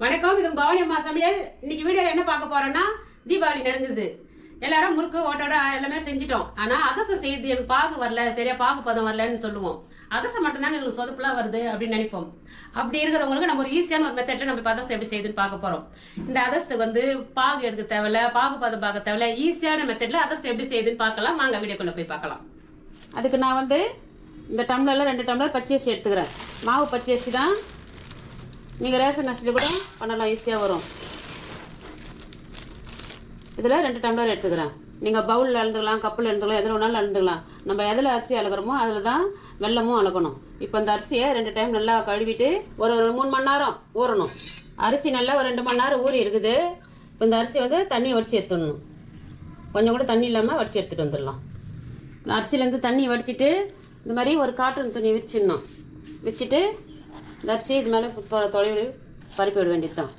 வணக்கம் இது பவானி அம்மா சமையல். இன்னைக்கு வீடியோவில் என்ன பார்க்க போறோம்னா தீபாவளி நெருங்குது. எல்லாரும் முறுக்கு ஓட்டோட எல்லாமே செஞ்சிட்டோம். ஆனால் அகசம் செய்யுது எனக்கு பாகு வரல. சரியா பாகு பதம் வரலன்னு சொல்லுவோம். அகசம் மட்டும்தாங்க எங்களுக்கு சொதுப்புலாம் வருது அப்படின்னு நினைப்போம். அப்படி இருக்கிறவங்களுக்கு நம்ம ஒரு ஈஸியான ஒரு மெத்தட்ல நம்ம பதசம் எப்படி செய்யுதுன்னு பார்க்க போறோம். இந்த அதசத்துக்கு வந்து பாகு எடுக்க தேவையில்ல பாகு பதம் பார்க்க தேவையில்ல. ஈஸியான மெத்தட்ல அதசம் எப்படி செய்யுதுன்னு பார்க்கலாம். வாங்க வீடியோக்குள்ள போய் பார்க்கலாம். அதுக்கு நான் வந்து இந்த டம்ளரில் ரெண்டு டம்ளர் பச்சரிசி எடுத்துக்கிறேன். மாவு பச்சரிசி தான். நீங்கள் ரேஷன் அரிசியில் கூட பண்ணலாம் ஈஸியாக வரும். இதில் ரெண்டு டம்ளர் எடுத்துக்கிறேன். நீங்கள் பவுலில் அழுந்துக்கலாம் கப்பில் எழுந்துக்கலாம் எதில் வேணாலும் அழுந்துக்கலாம் நம்ம எதில் அரிசி அழுகிறோமோ அதில் தான் வெள்ளமும் அழுகணும் இப்போ இந்த அரிசியை ரெண்டு டைம் நல்லா கழுவிட்டு ஒரு ஒரு மூணு மணி நேரம் ஊறணும். அரிசி நல்லா ஒரு ரெண்டு மணி நேரம் ஊறி இருக்குது. இப்போ இந்த அரிசி வந்து தண்ணி வடித்து எடுத்துடணும். கொஞ்சம் கூட தண்ணி இல்லாமல் வடித்து எடுத்துகிட்டு வந்துடலாம். இந்த அரிசியிலேருந்து தண்ணி வடிச்சிட்டு இந்த மாதிரி ஒரு காட்டன் துணி விரிச்சிடணும். வச்சுட்டு இந்த இது மேலே தொலைவில் பருப்பி விட வேண்டியது தான்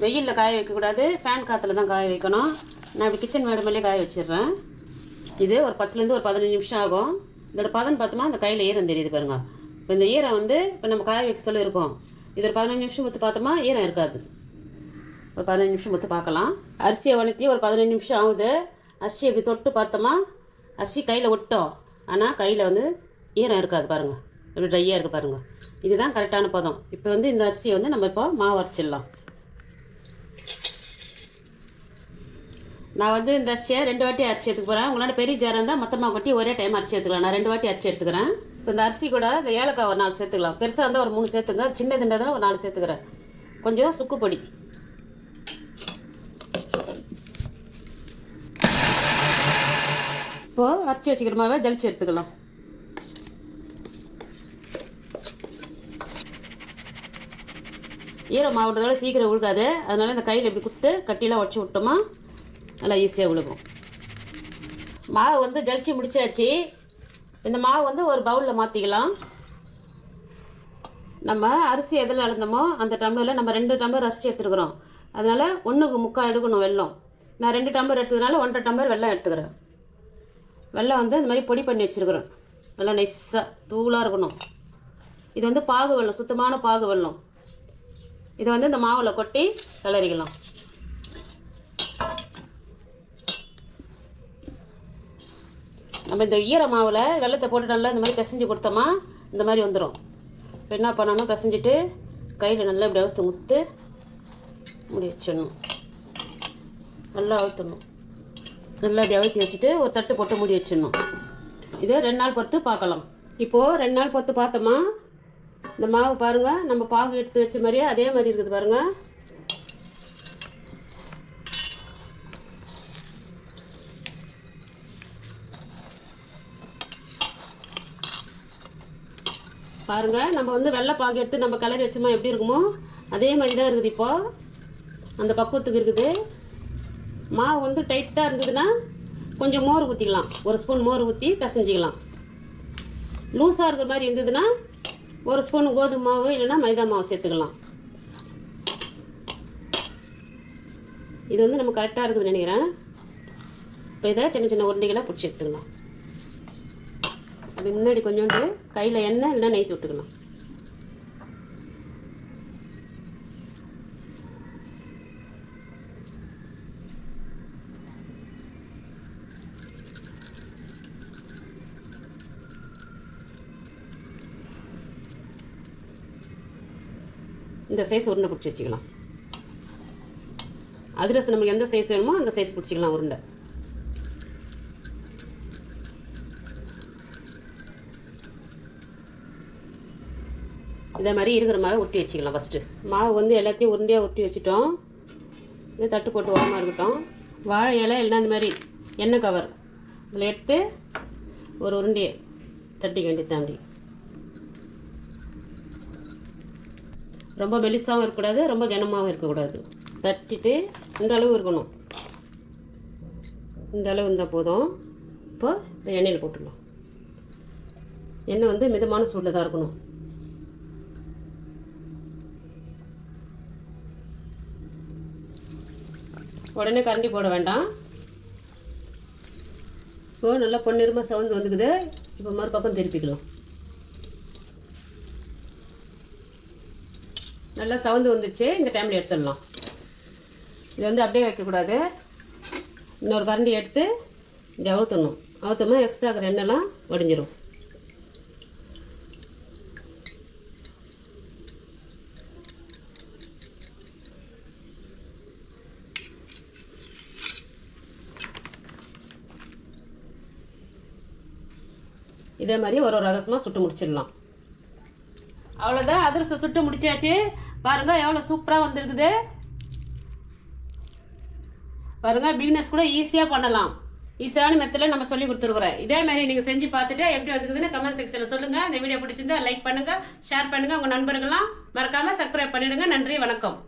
வெயிலில் காய வைக்கக்கூடாது. ஃபேன் காற்றுல தான் காய வைக்கணும். நான் இப்படி கிச்சன் மேடு மேலே காய வச்சிடுறேன். இது ஒரு பத்துலேருந்து ஒரு பதினஞ்சு நிமிஷம் ஆகும். இதோட பதன் பார்த்தோமா? அந்த கையில் ஈரம் தெரியுது பாருங்கள் இப்போ இந்த ஈரம் வந்து இப்போ நம்ம காய வைக்க சொல்லி இருக்கோம். இது ஒரு பதினஞ்சு நிமிஷம் ஊற்றி பார்த்தோமா? ஈரம் இருக்காது. ஒரு பதினஞ்சு நிமிஷம் ஊற்றி பார்க்கலாம். அரிசியை வளர்த்தி ஒரு பதினஞ்சு நிமிஷம் ஆகுது. அரிசி இப்படி தொட்டு பார்த்தோமா? அரிசி கையில் விட்டோம் ஆனால் கையில் வந்து ஈரம் இருக்காது பாருங்கள் இப்படி ட்ரையாக இருக்குது பாருங்கள் இதுதான் கரெக்டான பதம். இப்போ வந்து இந்த அரிசியை வந்து நம்ம இப்போ மாவு அரைச்சிடலாம். நான் வந்து இந்த அரிசியை ரெண்டு வாட்டி அரிசி எடுத்துக்க போகிறேன் பெரிய ஜாரம் இருந்தால் மொத்தமாக கொட்டி ஒரே டைம் அரிசி எடுத்துக்கலாம். நான் ரெண்டு வாட்டி அரிசி எடுத்துக்கிறேன். இப்போ இந்த அரிசி கூட இந்த ஏலக்காய் ஒரு நாலு சேர்த்துக்கலாம். பெருசாக இருந்தால் ஒரு மூணு சேர்த்துங்க. சின்னதுன்றதால ஒரு நாலு சேர்த்துக்கிறேன். கொஞ்சம் சுக்கு பொடி. இப்போது அரைச்சி வச்சுக்கிறமாவே ஜலிச்சு எடுத்துக்கலாம். ஈரம் மாவுறதால சீக்கிரம் உழுகாது. அதனால் இந்த கையில் இப்படி கொடுத்து கட்டிலாம் உடச்சி விட்டோமா நல்லா ஈஸியாக விழுகும் மாவு வந்து ஜலிச்சு முடிச்சாச்சு. இந்த மாவு வந்து ஒரு பவுலில் மாற்றிக்கலாம் நம்ம அரிசி எதில் அளந்தோமோ அந்த டம்ளரில் நம்ம ரெண்டு டம்ளர் அரிசி எடுத்துருக்குறோம். அதனால் ஒன்றுக்கு முக்கால் எடுக்கணும் வெள்ளம் நான் ரெண்டு டம்ளர் எடுத்ததுனால ஒன்றரை டம்ளர் வெல்லம் எடுத்துக்கிறேன். வெல்லம் வந்து இந்த மாதிரி பொடி பண்ணி வச்சுருக்குறேன் நல்லா நைஸாக தூளாக இருக்கணும். இது வந்து பாகு வெள்ளம் சுத்தமான பாகு வெல்லம். இதை வந்து இந்த மாவில் கொட்டி கிளறிக்கலாம். நம்ம இந்த ஈர மாவில் வெள்ளத்தை போட்டு நல்லா இந்த மாதிரி பிசைஞ்சு கொடுத்தோமா இந்த மாதிரி வந்துடும் இப்போ என்ன பண்ணணும்? பிசைஞ்சிட்டு கையில் நல்லா இப்படி அழுத்து முத்து முடி வச்சிடணும். நல்லா அழுத்தணும் நல்லா இப்படி அழுத்தி வச்சுட்டு ஒரு தட்டு போட்டு முடி வச்சிடணும். இதை ரெண்டு நாள் பொறுத்து பார்க்கலாம். இப்போது ரெண்டு நாள் பொறுத்து பார்த்தோமா இந்த மாவு பாருங்கள் நம்ம பாகு எடுத்து வச்ச மாதிரியே அதே மாதிரி இருக்குது பாருங்கள் பாருங்கள் நம்ம வந்து வெள்ளை பாகு எடுத்து நம்ம கலரி வச்சோமா எப்படி இருக்குமோ அதே மாதிரி தான் இருக்குது இப்போது அந்த பக்குவத்துக்கு இருக்குது. மாவு வந்து டைட்டாக இருந்ததுன்னா கொஞ்சம் மோர் ஊற்றிக்கலாம் ஒரு ஸ்பூன் மோர் ஊற்றி பிசைஞ்சிக்கலாம். லூஸாக இருக்கிற மாதிரி இருந்ததுன்னா ஒரு ஸ்பூன் கோதுமை மாவு இல்லைன்னா மைதா மாவு சேர்த்துக்கலாம். இது வந்து நம்ம கரெக்டாக இருக்குதுன்னு நினைக்கிறேன். இப்போ இதை சின்ன சின்ன உருண்டைகளாக பிடிச்சி எடுத்துக்கலாம். அதுக்கு முன்னாடி கொஞ்சோண்டு கையில் எண்ணெய் இல்லைன்னா நெய் விட்டுக்கலாம் இந்த சைஸ் உருண்டை பிடிச்சி வச்சுக்கலாம். அதிரசம் நமக்கு எந்த சைஸ் வேணுமோ அந்த சைஸ் பிடிச்சிக்கலாம் உருண்டை. இதே மாதிரி இருக்கிற மாவை ஒட்டி வச்சுக்கலாம் ஃபஸ்ட்டு மாவு வந்து எல்லாத்தையும் உருண்டையாக ஒட்டி வச்சுட்டோம். இது தட்டு போட்டு ஓரமாக இருக்கட்டும். வாழை இலை எல்லாம் இந்த மாதிரி எண்ணெய் கவர் இதில் எடுத்து ஒரு உருண்டையை தட்டிக்க வேண்டிய தாண்டி ரொம்ப மெலிசாகவும் இருக்கக்கூடாது ரொம்ப கனமாகவும் இருக்கக்கூடாது. தட்டிட்டு இந்த அளவு இருக்கணும். இந்த அளவு இருந்தால் போதும். இப்போ இந்த எண்ணெயில் போட்டுடலாம் எண்ணெய் வந்து மிதமான சூடில் தான் இருக்கணும். உடனே கரண்டி போட வேண்டாம். இப்போ நல்லா பொன்னிறமாக சவுந்து வந்துக்குது. இப்போ மறுபக்கம் திருப்பிக்கலாம். நல்லா சவுந்து வந்துச்சு. இந்த டைமில் எடுத்துடலாம். இது வந்து அப்படியே வைக்கக்கூடாது. இன்னொரு கரண்டி எடுத்து இதை அவுத்தணும். அவுத்தமாக எக்ஸ்ட்ரா இருக்கிற எண்ணெய்லாம் வடிஞ்சிடும் இதே மாதிரி ஒரு ஒரு ரகசமாக சுட்டு முடிச்சிடலாம். அவ்வளோதான் அதிரசம் சுட்டு முடிச்சாச்சு. பாருங்க எவ்வளோ சூப்பராக வந்திருக்குது. பாருங்க பிகினர்ஸ் கூட ஈஸியாக பண்ணலாம். ஈஸியான மெத்தில் நம்ம சொல்லி கொடுத்துருக்குறோம். இதே மாதிரி நீங்கள் செஞ்சு பார்த்துட்டு எப்படி வந்துருக்குதுன்னு கமெண்ட் செக்ஷனில் சொல்லுங்கள் இந்த வீடியோ பிடிச்சிருந்தா லைக் பண்ணுங்கள் ஷேர் பண்ணுங்கள் உங்கள் நண்பர்கள்லாம் மறக்காமல் சப்ஸ்கிரைப் பண்ணிவிடுங்க நன்றி வணக்கம்.